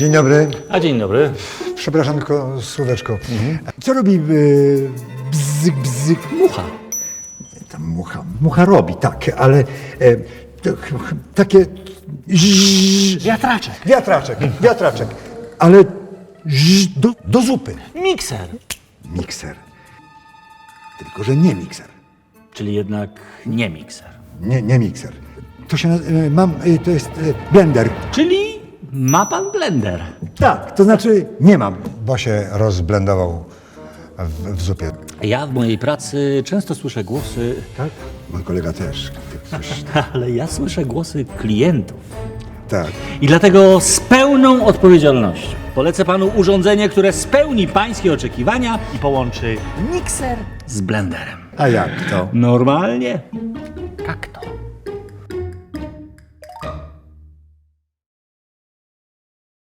Dzień dobry. A dzień dobry. Przepraszam, tylko słóweczko. Co robi y, bzyk, bzyk? Mucha. Tam mucha, mucha robi, tak, ale e, to, ch- ch- takie... zzz- Wiatraczek. Wiatraczek, wiatraczek, ale zzz, do, do zupy. Mikser. Mikser. Tylko, że nie mikser. Czyli jednak nie mikser. Nie, nie mikser. To się nazywa, mam, y, to jest blender. Czyli ma pan blender. Tak, to znaczy nie mam. Bo się rozblendował w, w zupie. Ja w mojej pracy często słyszę głosy, Tak? Mój kolega też. Ale ja słyszę głosy klientów. tak. I dlatego z pełną odpowiedzialnością polecę panu urządzenie, które spełni pańskie oczekiwania i połączy mikser z blenderem. A jak to? Normalnie?